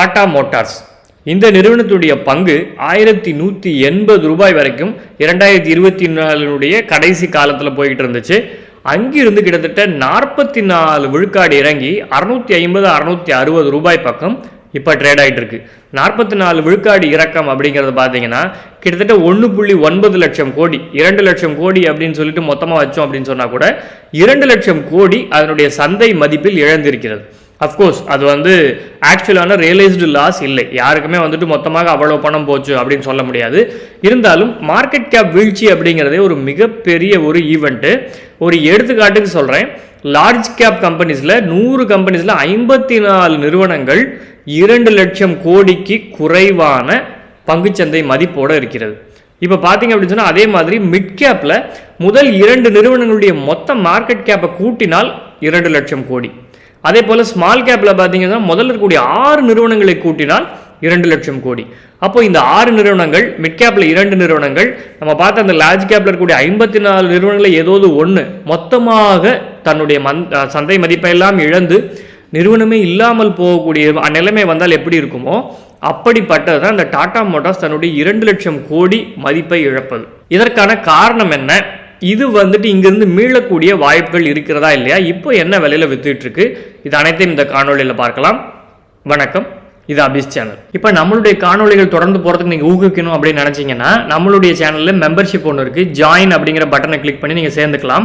Tata Motors. இந்த நிறுவனத்துடைய பங்கு ஆயிரத்தி நூற்றி எண்பது ரூபாய் வரைக்கும் இரண்டாயிரத்தி இருபத்தி நாலுடைய கடைசி காலத்தில் போய்கிட்டு இருந்துச்சு. அங்கிருந்து கிட்டத்தட்ட நாற்பத்தி நாலு விழுக்காடு இறங்கி அறுநூத்தி ஐம்பது அறுநூத்தி அறுபது ரூபாய் பக்கம் இப்போ ட்ரேட் ஆகிட்டு இருக்கு. நாற்பத்தி நாலு விழுக்காடு இறக்கம் அப்படிங்கிறது பார்த்தீங்கன்னா கிட்டத்தட்ட ஒன்று புள்ளி ஒன்பது லட்சம் கோடி இரண்டு லட்சம் கோடி அப்படின்னு சொல்லிட்டு மொத்தமாக வச்சோம் அப்படின்னு சொன்னால் கூட இரண்டு லட்சம் கோடி அதனுடைய சந்தை மதிப்பில் இழந்திருக்கிறது. அஃப்கோர்ஸ் அது வந்து ஆக்சுவலான ரியலைஸ்டு லாஸ் இல்லை. யாருக்குமே வந்துட்டு மொத்தமாக அவ்வளோ பணம் போச்சு அப்படின்னு சொல்ல முடியாது. இருந்தாலும் மார்க்கெட் கேப் வீழ்ச்சி அப்படிங்கிறதே ஒரு மிகப்பெரிய ஒரு ஈவெண்ட்டு ஒரு எடுத்துக்காட்டுக்கு சொல்கிறேன் லார்ஜ் கேப் கம்பெனிஸில் நூறு கம்பெனிஸில் ஐம்பத்தி நாலு நிறுவனங்கள் இரண்டு லட்சம் கோடிக்கு குறைவான பங்குச்சந்தை மதிப்போடு இருக்கிறது. இப்போ பார்த்தீங்க அப்படின்னு சொன்னால் அதே மாதிரி மிட் கேப்பில் முதல் இரண்டு நிறுவனங்களுடைய மொத்த மார்க்கெட் கேப்பை கூட்டினால் இரண்டு லட்சம் கோடி. அதே போல் ஸ்மால் கேப்பில் பார்த்தீங்கன்னா முதல்ல இருக்கக்கூடிய ஆறு நிறுவனங்களை கூட்டினால் இரண்டு லட்சம் கோடி. அப்போ இந்த ஆறு நிறுவனங்கள் மிட் கேப்பில் இரண்டு நிறுவனங்கள் நம்ம பார்த்த அந்த லார்ஜ் கேப்பில் இருக்கக்கூடிய ஐம்பத்தி நாலு நிறுவனங்களில் ஏதாவது ஒன்று மொத்தமாக தன்னுடைய மந் சந்தை மதிப்பை எல்லாம் இழந்து நிறுவனமே இல்லாமல் போகக்கூடிய நிலைமை வந்தால் எப்படி இருக்குமோ அப்படிப்பட்டது தான் இந்த டாடா மோட்டார்ஸ் தன்னுடைய இரண்டு லட்சம் கோடி மதிப்பை இழப்பது. இதற்கான காரணம் என்ன? இது வந்துட்டு இங்கிருந்து மீளக்கூடிய வாய்ப்புகள் இருக்கிறதா இல்லையா? இப்போ என்ன விலையில வித்துட்டு இருக்கு? இது அனைத்தையும் இந்த காணொலியில் பார்க்கலாம். வணக்கம். இது அபிஸ் சேனல் இப்போ நம்மளுடைய காணொலிகள் தொடர்ந்து போகிறதுக்கு நீங்கள் ஊக்குவிக்கணும் அப்படின்னு நினச்சிங்கன்னா நம்மளுடைய சேனலில் மெம்பர்ஷிப் ஒன்று இருக்குது ஜாயின் அப்படிங்கிற பட்டனை கிளிக் பண்ணி நீங்கள் சேர்ந்துக்கலாம்.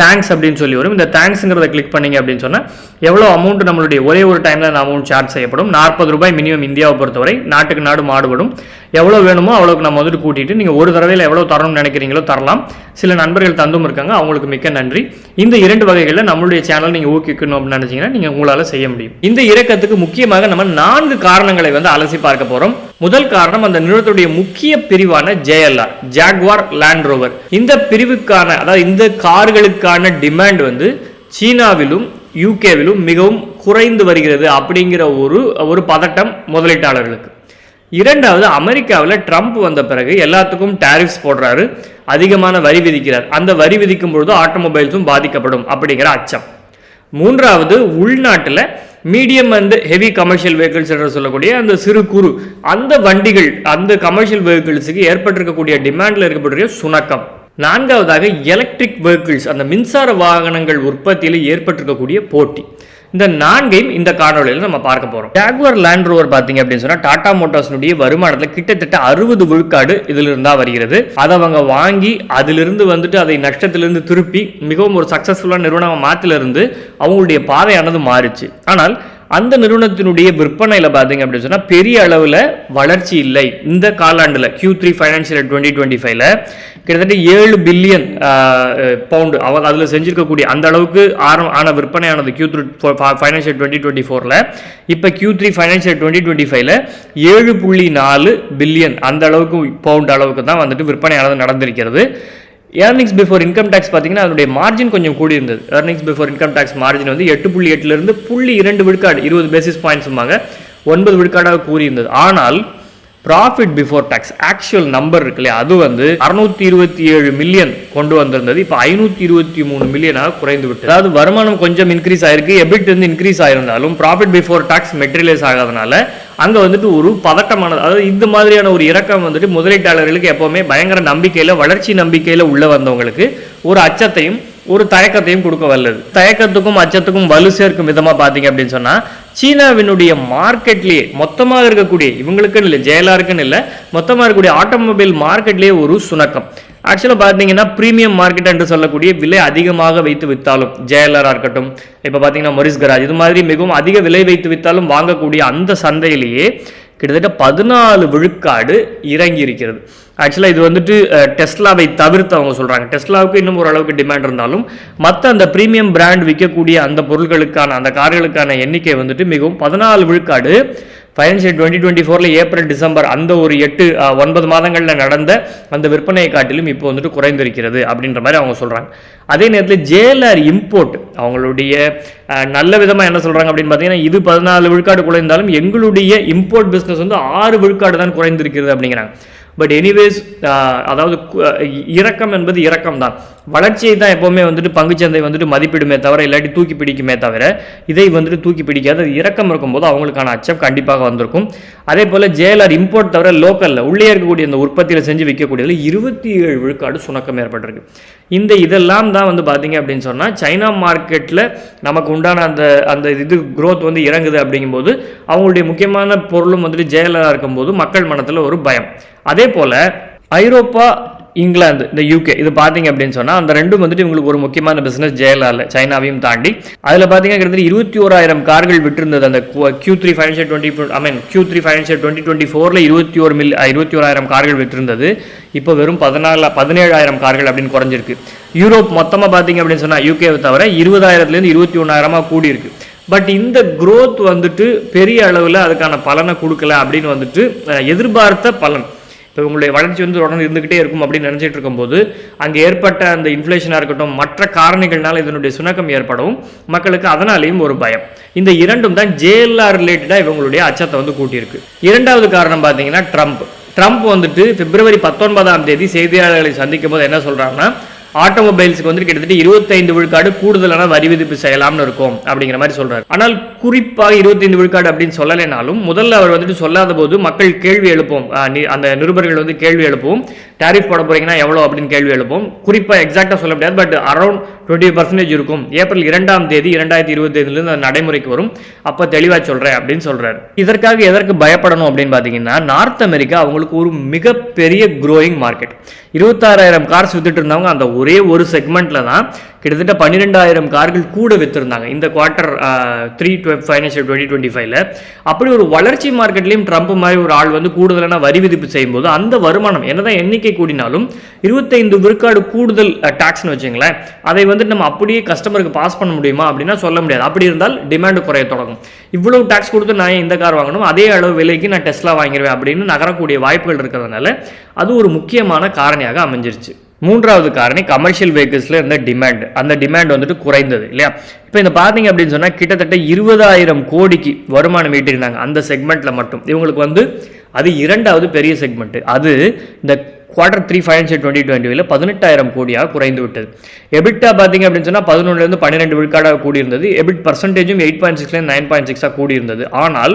தேங்க்ஸ் அப்படின்னு சொல்லி வரும். இந்த தேங்க்ஸுங்கிறத கிளிக் பண்ணிங்க அப்படின்னு சொன்னால் எவ்வளோ அமௌண்ட் நம்மளுடைய ஒரே ஒரு டைமில் அந்த அமௌண்ட் சார்ஜ் செய்யப்படும். நாற்பது ரூபாய் மினிமம் இந்தியாவை பொறுத்தவரை நாட்டுக்கு நாடு மாடுபடும். எவ்வளோ வேணுமோ அவ்வளோக்கு நம்ம வந்துட்டு கூட்டிட்டு நீங்கள் ஒரு தடவையில் எவ்வளோ தரணும்னு நினைக்கிறீங்களோ தரலாம். சில நண்பர்கள் தந்தும் இருக்காங்க அவங்களுக்கு மிக்க நன்றி. இந்த இரண்டு வகைகளில் நம்மளுடைய சேனல் நீங்கள் ஊக்குவிக்கணும் அப்படின்னு நினைச்சீங்கன்னா நீங்கள் உங்களால் செய்ய முடியும். இந்த இறக்கத்துக்கு முக்கியமாக நம்ம நான்கு காரணங்களை வந்து அலசி பார்க்க போகிறோம் முதல் காரணம் அந்த நிறுவனத்துடைய முக்கிய பிரிவான ஜேஎல்ஆர் ஜாக்வார் லேண்ட் ரோவர் இந்த பிரிவுக்கான அதாவது இந்த கார்களுக்கான டிமாண்ட் வந்து சீனாவிலும் யூகேவிலும் மிகவும் குறைந்து வருகிறது அப்படிங்கிற ஒரு ஒரு பதட்டம் முதலீட்டாளர்களுக்கு. இரண்டாவது அமெரிக்காவில் ட்ரம்ப் வந்த பிறகு எல்லாத்துக்கும் டேரிஃப்ஸ் போடுறாரு அதிகமான வரி விதிக்கிறார். அந்த வரி விதிக்கும் பொழுது ஆட்டோமொபைல்ஸும் பாதிக்கப்படும் அப்படிங்கிற அச்சம். மூன்றாவது உள்நாட்டில் medium and heavy commercial vehicles என்று சொல்லக்கூடிய அந்த சிறு குறு அந்த வண்டிகள் அந்த கமர்ஷியல் வெஹிக்கிள்ஸுக்கு ஏற்பட்டிருக்கக்கூடிய டிமாண்டில் இருக்கக்கூடிய சுணக்கம். நான்காவதாக எலக்ட்ரிக் வெஹிக்கிள்ஸ் அந்த மின்சார வாகனங்கள் உற்பத்தியில் ஏற்பட்டிருக்கக்கூடிய போட்டி. இந்த நான்கையும் இந்த காணொலியில் நம்ம பார்க்க போகிறோம் ஜாகுவர் லேண்ட் ரோவர் பார்த்தீங்க அப்படின்னு சொன்னால் டாடா மோட்டார்ஸ்னுடைய வருமானத்தில் கிட்டத்தட்ட அறுபது விழுக்காடு இதில் இருந்தால் வருகிறது. அதை அவங்க வாங்கி அதிலிருந்து வந்துட்டு அதை நஷ்டத்திலிருந்து திருப்பி மிகவும் ஒரு சக்ஸஸ்ஃபுல்லான நிறுவனம் மாத்திலிருந்து அவங்களுடைய பாதையானது மாறிச்சு. ஆனால் அந்த நிறுவனத்தினுடைய விற்பனையில் பார்த்தீங்க அப்படின்னு சொன்னால் பெரிய அளவில் வளர்ச்சி இல்லை. இந்த காலாண்டில் Q three financial twenty twenty ஃபைவ்ல கிட்டத்தட்ட ஏழு பில்லியன் பவுண்டு அவங்க அதில் செஞ்சுருக்கக்கூடிய அந்த அளவுக்கு ஆரம் ஆன விற்பனையானது Q three financial twenty twenty ஃபோரில் இப்போ Q three financial twenty twenty ஃபைவ்ல ஏழு புள்ளி நாலு பில்லியன் அந்த அளவுக்கு பவுண்ட் அளவுக்கு தான் வந்துட்டு விற்பனையானது நடந்திருக்கிறது. ஏர்னிங்ஸ் பிஃபோர் இன்கம் டேக்ஸ் பார்த்தீங்கன்னா அதனுடைய மார்ஜின் கொஞ்சம் கூடி இருந்தது earnings before income tax margin வந்து எட்டு புள்ளி எட்டுலேருந்து புள்ளி இரண்டு விழுக்காடு இருபது பேசிஸ் பாயிண்ட்ஸுமாங்க ஒன்பது விழுக்காடாக கூறியிருந்தது ஆனால் profit before tax actual number இருக்கு இல்லையா? அது வந்து அறுநூத்தி இருபத்தி ஏழு மில்லியன் கொண்டு வந்திருந்தது. இப்போ ஐநூற்றி இருபத்தி மூணு மில்லியனாக குறைந்து விட்டு அதாவது வருமானம் கொஞ்சம் இன்க்ரீஸ் ஆயிருக்கு. எபிட் வந்து இன்க்ரீஸ் ஆயிருந்தாலும் ப்ராஃபிட் பிஃபோர் டேக்ஸ் மெட்டீரியலைஸ் ஆகாதனால அங்கே வந்துட்டு ஒரு பதட்டமானது. அதாவது இந்த மாதிரியான ஒரு இறக்கம் வந்துட்டு முதலீட்டாளர்களுக்கு எப்போவுமே பயங்கர நம்பிக்கையில் வளர்ச்சி நம்பிக்கையில் உள்ள வந்தவங்களுக்கு ஒரு அச்சத்தையும் ஒரு தயக்கத்தையும் கொடுக்க வல்லது. தயக்கத்துக்கும் அச்சத்துக்கும் வலு சேர்க்கும் விதமாக பார்த்தீங்க அப்படின்னு சொன்னால் சீனாவினுடைய மார்க்கெட்லேயே மொத்தமாக இருக்கக்கூடிய இவங்களுக்குன்னு இல்லை ஜெயலாருக்குன்னு இல்லை மொத்தமாக இருக்கக்கூடிய ஆட்டோமொபைல் மார்க்கெட்லேயே ஒரு சுணக்கம். ஆக்சுவலாக பார்த்தீங்கன்னா ப்ரீமியம் மார்க்கெட் என்று சொல்லக்கூடிய விலை அதிகமாக வைத்து வித்தாலும் ஜேஎல்ஆராக இருக்கட்டும் இப்போ பார்த்தீங்கன்னா மொரிஸ் கராஜ் இது மாதிரி மிகவும் அதிக விலை வைத்து வித்தாலும் வாங்கக்கூடிய அந்த சந்தையிலேயே கிட்டத்தட்ட பதினாலு விழுக்காடு இறங்கி இருக்கிறது ஆக்சுவலாக இது வந்துட்டு டெஸ்லாவை தவிர்த்து அவங்க சொல்கிறாங்க டெஸ்லாவுக்கு இன்னும் ஓரளவுக்கு டிமாண்ட் இருந்தாலும் மற்ற அந்த ப்ரீமியம் பிராண்ட் விற்கக்கூடிய அந்த பொருட்களுக்கான அந்த கார்களுக்கான எண்ணிக்கை வந்துட்டு மிகவும் பதினாலு விழுக்காடு ஃபைனான்ஷியல் டுவெண்ட்டி டுவெண்ட்டி ஃபோரில் ஏப்ரல் டிசம்பர் அந்த ஒரு எட்டு ஒன்பது மாதங்களில் நடந்த அந்த விற்பனையை காட்டிலும் இப்போ வந்துட்டு குறைந்திருக்கிறது அப்படின்ற மாதிரி அவங்க சொல்கிறாங்க அதே நேரத்தில் ஜேஎல்ஆர் இம்போர்ட் அவங்களுடைய நல்ல விதமாக என்ன சொல்கிறாங்க அப்படின்னு பார்த்தீங்கன்னா இது பதினாலு விழுக்காடு குறைந்தாலும் எங்களுடைய இம்போர்ட் பிஸ்னஸ் வந்து ஆறு விழுக்காடு தான் குறைந்திருக்கிறது அப்படிங்கிறாங்க. பட் எனிவேஸ் அதாவது இறக்கம் என்பது இறக்கம் தான் வளர்ச்சியை தான் எப்போவுமே வந்துட்டு பங்குச்சந்தை வந்துட்டு மதிப்பிடுமே தவிர இல்லாட்டி தூக்கி பிடிக்குமே தவிர இதை வந்துட்டு தூக்கி பிடிக்காது. அது இறக்கம் இருக்கும்போது அவங்களுக்கான அச்சம் கண்டிப்பாக வந்திருக்கும். அதே போல் ஜேஎல்ஆர் இம்போர்ட் தவிர லோக்கலில் உள்ளே இருக்கக்கூடிய இந்த உற்பத்தியில் செஞ்சு விற்கக்கூடியதில் இருபத்தி ஏழு விழுக்காடு சுணக்கம் ஏற்பட்டிருக்கு. இந்த இதெல்லாம் தான் வந்து பார்த்தீங்க அப்படின்னு சொன்னால் சைனா மார்க்கெட்டில் நமக்கு உண்டான அந்த அந்த இது குரோத் வந்து இறங்குது அப்படிங்கும்போது அவங்களுடைய முக்கியமான பொருளும் வந்துட்டு ஜெயலலிதா இருக்கும்போது மக்கள் மனத்தில் ஒரு பயம். அதே போல் ஐரோப்பா இங்கிலாந்து இந்த யூகே இது பார்த்தீங்க அப்படின்னு சொன்னால் அந்த ரெண்டும் வந்துட்டு இவங்களுக்கு ஒரு முக்கியமான பிஸ்னஸ் ஜெயலலாலில் சைனாவையும் தாண்டி. அதில் பார்த்தீங்கன்னா கிட்டத்தட்ட இருபத்தி ஓராயிரம் கார்கள் விட்டிருந்தது அந்த Q three financial twenty I mean Q three financial twenty twenty ஃபோரில் இருபத்தி ஒரு மில் இருபத்தி ஓராயிரம் கார்கள் விட்டிருந்தது. இப்போ வெறும் பதினாலு பதினேழாயிரம் கார்கள் அப்படின்னு குறைஞ்சிருக்கு. யூரோப் மொத்தமாக பார்த்தீங்க அப்படின்னு சொன்னால் யூகேவை தவிர இருபதாயிரத்துலேருந்து இருபத்தி ஒன்றாயிரமாக கூடியிருக்கு. பட் இந்த க்ரோத் வந்துட்டு பெரிய அளவில் அதுக்கான பலனை கொடுக்கல அப்படின்னு வந்துட்டு எதிர்பார்த்த பலன். இப்போ உங்களுடைய வளர்ச்சி வந்து தொடர்ந்து இருந்துகிட்டே இருக்கும் அப்படின்னு நினச்சிட்டு இருக்கும்போது அங்கே ஏற்பட்ட அந்த இன்ஃப்ளேஷனாக இருக்கட்டும் மற்ற காரணிகள்னால இதனுடைய சுணக்கம் ஏற்படவும் மக்களுக்கு அதனாலேயும் ஒரு பயம். இந்த இரண்டும் தான் ஜேஎல்ஆர் ரிலேட்டடாக இவங்களுடைய அச்சத்தை வந்து கூட்டியிருக்கு. இரண்டாவது காரணம் பார்த்தீங்கன்னா ட்ரம்ப் ட்ரம்ப் வந்துட்டு பிப்ரவரி பத்தொன்பதாம் தேதி செய்தியாளர்களை சந்திக்கும் போது என்ன சொல்கிறாங்கன்னா ஆட்டோமொபைல்ஸ்க்கு வந்து கிட்டத்தட்ட இருபத்தைந்து விழுக்காடு கூடுதலான வரி விதிப்பு செய்யலாம்னு இருக்கும் அப்படிங்கிற மாதிரி சொல்றாரு. ஆனால் குறிப்பாக இருபத்தைந்து விழுக்காடு அப்படின்னு சொல்லலைனாலும் முதல்ல அவர் வந்துட்டு சொல்லாத போது மக்கள் கேள்வி எழுப்போம் அந்த நிருபர்கள் வந்து கேள்வி எழுப்போம். டேரிஃப் போட போகிறீங்கன்னா எவ்வளோ அப்படின்னு கேள்வி எழுப்போம். குறிப்பாக எக்ஸாக்டாக சொல்ல முடியாது பட் அரௌண்ட் டுவெண்ட்டி பர்சன்டேஜ் இருக்கும். ஏப்ரல் இரண்டாம் தேதி இரண்டாயிரத்தி இருபத்தி ஐந்துலேருந்து அது நடைமுறைக்கு வரும். அப்போ தெளிவாக சொல்கிறேன் அப்படின்னு சொல்கிறாரு இதற்காக எதற்கு பயப்படணும் அப்படின்னு பார்த்தீங்கன்னா நார்த் அமெரிக்கா அவங்களுக்கு ஒரு மிகப்பெரிய க்ரோயிங் மார்க்கெட் இருபத்தாறாயிரம் கார்ஸ் வித்துட்டு இருந்தவங்க அந்த ஒரே ஒரு செக்மெண்ட்டில் தான் கிட்டத்தட்ட பன்னிரெண்டாயிரம் கார்கள் கூட விற்றுருந்தாங்க இந்த quarter three financial twenty twenty ஃபைவ்ல அப்படி ஒரு வளர்ச்சி மார்க்கெட்லையும் ட்ரம்ப் மாதிரி ஒரு ஆள் வந்து கூடுதலான வரி விதிப்பு செய்யும்போது அந்த வருமானம் என்னதான் எண்ணிக்கை கூடினாலும் இருபத்தைந்து விழுக்காடு கூடுதல் டாக்ஸ்னு வச்சுங்களேன் அதை வந்துட்டு நம்ம அப்படியே கஸ்டமருக்கு பாஸ் பண்ண முடியுமா அப்படின்னா சொல்ல முடியாது. அப்படி இருந்தால் டிமாண்ட் குறைய தொடங்கும். இவ்வளவு டாக்ஸ் கொடுத்து நான் இந்த கார் வாங்கணும்? அதே அளவு விலைக்கு நான் டெஸ்லா வாங்கிடுவேன் அப்படின்னு நகரக்கூடிய வாய்ப்புகள் இருக்கிறதுனால அது ஒரு முக்கியமான காரணியாக அமைஞ்சிருச்சு. மூன்றாவது காரணி கமர்ஷியல் வெஹிக்கிள்ஸில் இருந்த டிமாண்ட் அந்த டிமாண்ட் வந்துட்டு குறைந்தது இல்லையா? இப்போ இந்த பார்த்தீங்க அப்படின்னு சொன்னால் கிட்டத்தட்ட இருபதாயிரம் கோடிக்கு வருமானம் ஈட்டிருந்தாங்க அந்த செக்மெண்ட்டில் மட்டும். இவங்களுக்கு வந்து அது இரண்டாவது பெரிய செக்மெண்ட் அது இந்த குவார்டர் த்ரீ ஃபைனான்ஷியல் டுவெண்ட்டி டுவெண்ட்டியில் பதினெட்டாயிரம் கோடியாக குறைந்து விட்டது. எபிட்டா பார்த்தீங்க அப்படின்னு சொன்னால் பதினொன்றுலேருந்து பன்னிரெண்டு விழுக்காடாக கூடியிருந்தது. எபிட் பர்சன்டேஜும் எயிட் பாயிண்ட் சிக்ஸ்லேருந்து நைன் பாயிண்ட் சிக்ஸாக கூடியிருந்தது. ஆனால்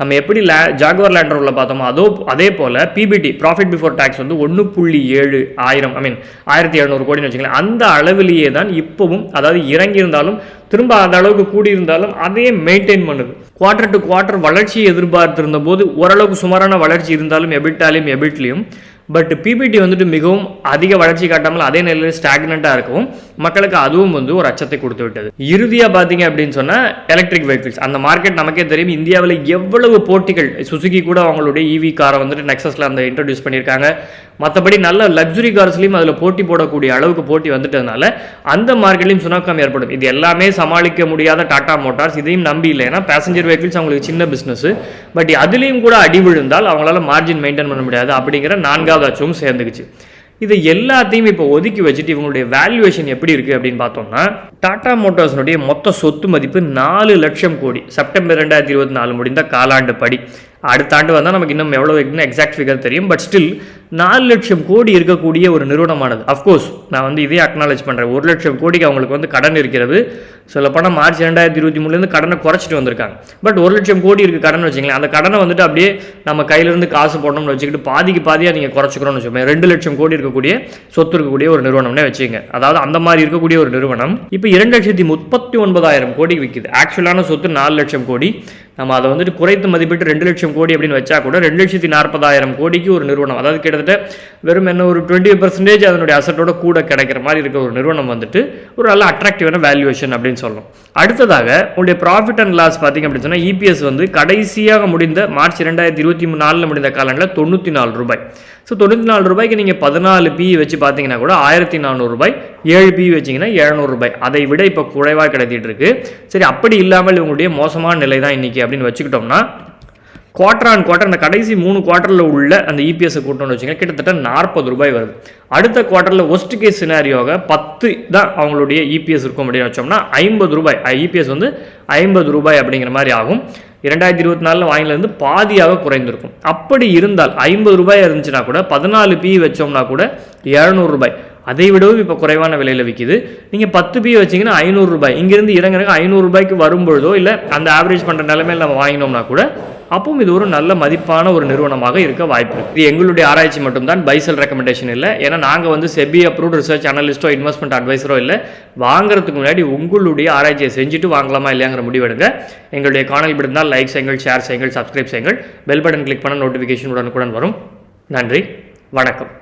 நம்ம எப்படி லே ஜாகுவர் லேண்டர் ரோவில் பார்த்தோமோ அதோ அதே போல் பிபிடி ப்ராஃபிட் பிஃபோர் டேக்ஸ் வந்து ஒன்று புள்ளி ஏழு ஆயிரம் ஐ மீன் ஆயிரத்தி எழுநூறு கோடின்னு வச்சுக்கலாம் அந்த அளவிலேயே தான் இப்போவும் அதாவது இறங்கியிருந்தாலும் திரும்ப அந்த அளவுக்கு கூடியிருந்தாலும் அதையே மெயின்டைன் பண்ணுது. குவார்டர் டு குவார்டர் வளர்ச்சியை எதிர்பார்த்திருந்த போது ஓரளவுக்கு சுமாரான வளர்ச்சி இருந்தாலும் எபிட்டாலையும் எபிட்லையும் பட் பிபிடி வந்துட்டு மிகவும் அதிக வளர்ச்சி காட்டாமல் அதே நிலையில் ஸ்டாக்னண்ட்டாக இருக்கவும் மக்களுக்கு அதுவும் வந்து ஒரு அச்சத்தை கொடுத்து விட்டது. இறுதியாக பார்த்தீங்க அப்படின்னு சொன்னால் எலக்ட்ரிக் வெஹிக்கிள்ஸ் அந்த மார்க்கெட் நமக்கே தெரியும் இந்தியாவில் எவ்வளவு போட்டிகள் சுசுகி கூட அவங்களுடைய இவி காரை வந்துட்டு நெக்ஸஸில் அந்த இன்ட்ரடியூஸ் பண்ணியிருக்காங்க. மற்றபடி நல்ல லக்ஸுரி கார்ஸ்லையும் அதில் போட்டி போடக்கூடிய அளவுக்கு போட்டி வந்துட்டதுனால அந்த மார்க்கெட்லையும் சுணக்கம் ஏற்படும். இது எல்லாமே சமாளிக்க முடியாத டாடா மோட்டார்ஸ் இதையும் நம்பி இல்லை. ஏன்னா பேசஞ்சர் வெஹிக்கிள்ஸ் அவங்களுக்கு சின்ன பிஸ்னஸ் பட் அதுலேயும் கூட அடி விழுந்தால் அவங்களால மார்ஜின் மெயின்டைன் பண்ண முடியாது அப்படிங்கிற நான்காவது அச்சமும் சேர்ந்துக்குச்சு. இது எல்லாத்தையும் இப்போ ஒதுக்கி வச்சுட்டு இவங்களுடைய வேல்யூவேஷன் எப்படி இருக்குது அப்படின்னு பார்த்தோம்னா டாடா மோட்டார்ஸ்னுடைய மொத்த சொத்து மதிப்பு நாலு லட்சம் கோடி. செப்டம்பர் ரெண்டாயிரத்தி இருபத்தி நாலு முடிந்த காலாண்டு படி. அடுத்த ஆண்டு வந்தால் நமக்கு இன்னும் எவ்வளோ இருக்குன்னு எக்ஸாக்ட் ஃபிகர் தெரியும். பட் ஸ்டில் நாலு லட்சம் கோடி இருக்கக்கூடிய ஒரு நிறுவனமானது. அஃப்கோர்ஸ் நான் வந்து இதே அக்னாலேஜ் பண்ணுறேன் ஒரு லட்சம் கோடிக்கு அவங்களுக்கு வந்து கடன் இருக்கிறது. சொல்லப்போனால் மார்ச் ரெண்டாயிரத்தி இருபத்தி மூணுலேருந்து கடனை குறைச்சிட்டு வந்திருக்காங்க. பட் ஒரு லட்சம் கோடி இருக்குது கடன் வச்சுங்களேன். அந்த கடனை வந்துட்டு அப்படியே நம்ம கையிலேருந்து காசு போடணும்னு வச்சுக்கிட்டு பாதிக்கு பாதியாக நீங்கள் குறைச்சிக்கிறோம்னு வச்சுக்கோங்க ரெண்டு லட்சம் கோடி இருக்கக்கூடிய சொத்து இருக்கக்கூடிய ஒரு நிறுவனம்னே வச்சுங்க அதாவது அந்த மாதிரி இருக்கக்கூடிய ஒரு நிறுவனம் இப்போ இரண்டு லட்சத்தி முப்பத்தி ஒன்பதாயிரம் கோடி விற்கிது ஆக்சுவலான சொத்து நாலு லட்சம் கோடி. நம்ம அதை வந்துட்டு குறைத்து மதிப்பிட்டு ரெண்டு லட்சம் கோடி அப்படின்னு வச்சா கூட ரெண்டு லட்சத்தி நாற்பதாயிரம் கோடிக்கு ஒரு நிறுவனம். அதாவது கிட்டத்தட்ட வெறும் என்ன ஒரு டுவெண்ட்டி பர்சன்டேஜ் அதனுடைய அசட்டோட கூட கிடைக்கிற மாதிரி இருக்க ஒரு நிறுவனம் வந்துட்டு ஒரு நல்ல அட்ராக்டிவான வேல்யூவேஷன் அப்படின்னு சொல்லணும் அடுத்ததாக உங்களுடைய ப்ராஃபிட் அண்ட் லாஸ் பார்த்தீங்க அப்படின்னு சொன்னால் இபிஎஸ் வந்து கடைசியாக முடிந்த மார்ச் ரெண்டாயிரத்தி இருபத்தி நாலில் முடிந்த காலங்களில் தொண்ணூற்றி நாலு ரூபாய். ஸோ தொண்ணூற்றி நாலு ரூபாய்க்கு நீங்கள் பதினாலு பி வச்சு பார்த்தீங்கன்னா கூட ஆயிரத்தி நானூறு ரூபாய் ஏழு பி வச்சிங்கன்னா எழுநூறு ரூபாய். அதை விட இப்போ குறைவாக கிடைத்திட்டு இருக்கு. சரி அப்படி இல்லாமல் இவங்களுடைய மோசமான நிலை தான் இன்னைக்கு அப்படின்னு வச்சுக்கிட்டோம்னா குவார்டர் ஆன் குவார்டர் அந்த கடைசி மூணு குவார்ட்டரில் உள்ள அந்த E இபிஎஸ்ஸை கூட்டணும்னு வச்சுங்க கிட்டத்தட்ட நாற்பது ரூபாய் வருது. அடுத்த குவார்ட்டரில் ஒஸ்ட் கேஸ் சினாரியோக பத்து தான் அவங்களுடைய இபிஎஸ் இருக்கும் அப்படின்னு வச்சோம்னா ஐம்பது ரூபாய். இபிஎஸ் வந்து ஐம்பது ரூபாய் அப்படிங்கிற மாதிரி ஆகும். இரண்டாயிரத்தி இருபத்தி நாலில் வாங்கிலிருந்து பாதியாக குறைந்திருக்கும். அப்படி இருந்தால் ஐம்பது ரூபாய் இருந்துச்சுன்னா கூட பதினாலு பி வச்சோம்னா கூட இரநூறு ரூபாய். அதை விடவும் இப்போ குறைவான விலையில் விற்கிது நீங்கள் பத்து பி வச்சிங்கன்னா ஐநூறுரூபாய் இங்கேருந்து இறங்குறக்கு ஐநூறுரூபாய்க்கு வரும்பொழுதோ இல்லை அந்த ஆவரேஜ் பண்ணுற நிலைமையில் நம்ம வாங்கினோம்னா கூட அப்பவும் இது ஒரு நல்ல மதிப்பான ஒரு நிறுவனமாக இருக்க வாய்ப்பு இது எங்களுடைய ஆராய்ச்சி மட்டும்தான் பைசல் ரெக்கமெண்டேஷன் இல்லை. ஏன்னா நாங்கள் வந்து செபி அப்ரூவ்ட் ரிசர்ச் அனலிஸ்ட்டோ இன்வெஸ்ட்மெண்ட் அட்வைஸரோ இல்லை. வாங்குறதுக்கு முன்னாடி உங்களுடைய ஆராய்ச்சியை செஞ்சுட்டு வாங்கலாமா இல்லையாங்கிற முடிவெடுங்க எங்களுடைய காணல் விடுந்தால் லைக் செய்யுங்கள் ஷேர் செய்யுங்கள் சப்ஸ்கிரைப் செய்யுங்கள். பெல் பட்டன் கிளிக் பண்ண நோட்டிஃபிகேஷன் உடனுக்குடன் வரும். நன்றி வணக்கம்.